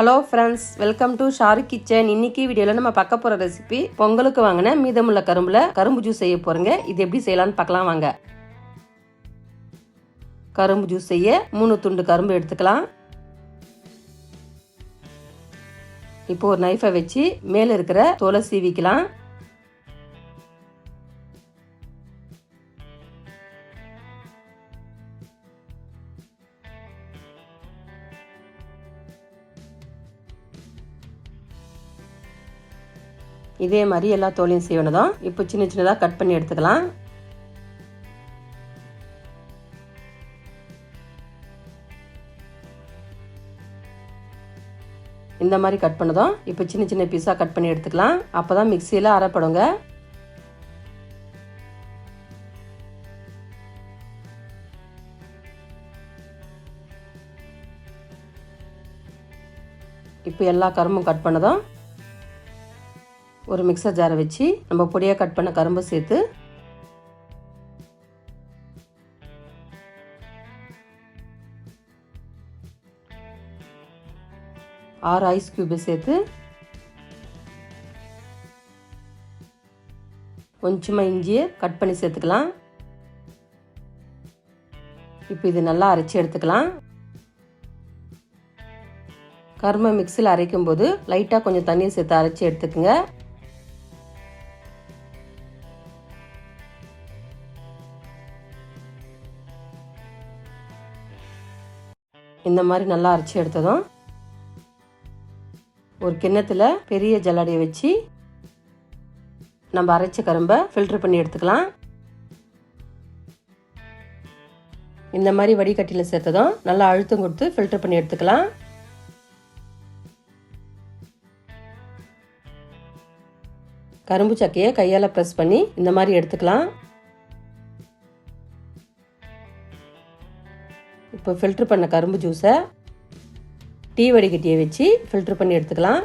Hello friends welcome to Sharu kitchen இன்னைக்கு வீடியோவில் நம்ம பார்க்க போகிற ரெசிபி பொங்கலுக்கு வாங்கின மீதமுள்ள கரும்புல கரும்பு ஜூஸ் செய்ய போகிறேங்க இது எப்படி செய்யலாம்னு பார்க்கலாம் வாங்க. கரும்பு ஜூஸ் செய்ய மூணு துண்டு கரும்பு எடுத்துக்கலாம். இப்போ ஒரு நைஃபை வச்சு மேலே இருக்கிற தோலை சீவிக்கலாம். இதே மாதிரி எல்லா தோலையும் செய்யணும் இப்போ சின்ன சின்னதாக கட் பண்ணி எடுத்துக்கலாம். இந்த மாதிரி கட் பண்ணதும் இப்போ சின்ன சின்ன பீஸாக கட் பண்ணி எடுத்துக்கலாம். அப்போ தான் மிக்சியில் அரைப்படுங்க. இப்போ எல்லா கரும்பும் கட் பண்ணதும் ஒரு மிக்சர் ஜாரை வச்சு நம்ம பொடியாக கட் பண்ண கரும்பு சேர்த்து ஆறு ஐஸ் கியூபை சேர்த்து கொஞ்சமாக இஞ்சியை கட் பண்ணி சேர்த்துக்கலாம். இப்போ இது நல்லா அரைச்சி எடுத்துக்கலாம். கரும்பை மிக்சியில் அரைக்கும் போது லைட்டாக கொஞ்சம் தண்ணியை சேர்த்து அரைச்சி எடுத்துக்கோங்க. இந்த மாதிரி நல்லா அரைச்சி எடுத்ததும் ஒரு கிண்ணத்தில் பெரிய ஜல்லடையை வச்சு நம்ம அரைச்ச கரும்பை ஃபில்டர் பண்ணி எடுத்துக்கலாம். இந்த மாதிரி வடிகட்டியில் சேர்த்ததும் நல்லா அழுத்தம் கொடுத்து ஃபில்டர் பண்ணி எடுத்துக்கலாம். கரும்பு சக்கையை கையால் ப்ரெஸ் பண்ணி இந்த மாதிரி எடுத்துக்கலாம். இப்போ ஃபில்ட்ரு பண்ண கரும்பு ஜூஸை டீ வடிகட்டியை வச்சு ஃபில்ட்ரு பண்ணி எடுத்துக்கலாம்.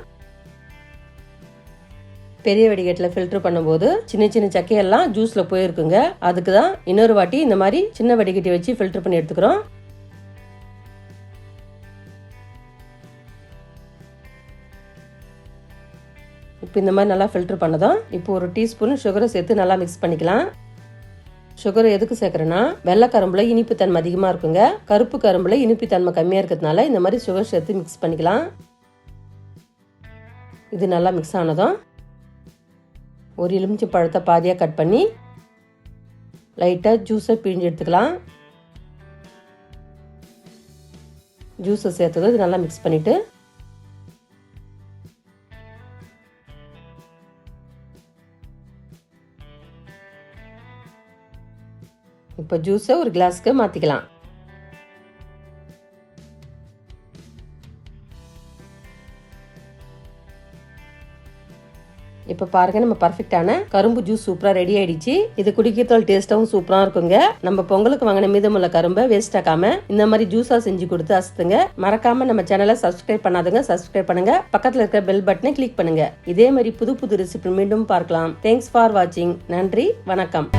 பெரிய வடிகட்டில் ஃபில்ட்ரு பண்ணும்போது சின்ன சின்ன சக்கையெல்லாம் ஜூஸில் போயிருக்குங்க. அதுக்கு தான் இன்னொரு வாட்டி இந்த மாதிரி சின்ன வடிகட்டி வச்சு ஃபில்ட்ரு பண்ணி எடுத்துக்கிறோம். இப்போ இந்த மாதிரி நல்லா ஃபில்ட்ரு பண்ணதும் இப்போ ஒரு டீஸ்பூன் சுகரை சேர்த்து நல்லா மிக்ஸ் பண்ணிக்கலாம். சுகர் எதுக்கு சேர்க்குறேன்னா வெள்ளை கரும்புல இனிப்பு தன்மை அதிகமாக இருக்குங்க. கருப்பு கரும்புல இனிப்பு தன்மை கம்மியாக இருக்கிறதுனால இந்த மாதிரி சுகர் சேர்த்து மிக்ஸ் பண்ணிக்கலாம். இது நல்லா மிக்ஸ் ஆனதும் ஒரு எலுமிச்சை பழத்தை பாதியாக கட் பண்ணி லைட்டாக ஜூஸை பிழிஞ்சு எடுத்துக்கலாம். ஜூஸை சேர்த்ததும் இது நல்லா மிக்ஸ் பண்ணிவிட்டு இப்போ ஜூஸை ஒரு கிளாஸ்க்கு மாற்றிக்கலாம் இப்போ பாருங்க நம்ம பர்ஃபெக்டான கரும்பு ஜூஸ் சூப்பராக ரெடி ஆயிடுச்சு. இது குடிக்கிறதால் டேஸ்ட்டாகவும் சூப்பராக இருக்குங்க. நம்ம பொங்கலுக்கு வாங்கின மீதமுள்ள கரும்பை வேஸ்ட் ஆக்காம இந்த மாதிரி ஜூஸாக செஞ்சு கொடுத்து அசுத்துங்க. மறக்காம நம்ம சேனலை சப்ஸ்கிரைப் பண்ணாதுங்க சப்ஸ்கிரைப் பண்ணுங்க. பக்கத்தில் இருக்க பெல் பட்டனை கிளிக் பண்ணுங்க. இதே மாதிரி புது புது ரெசிபி மீண்டும் பார்க்கலாம். தேங்க்ஸ் ஃபார் வாட்சிங் நன்றி வணக்கம்.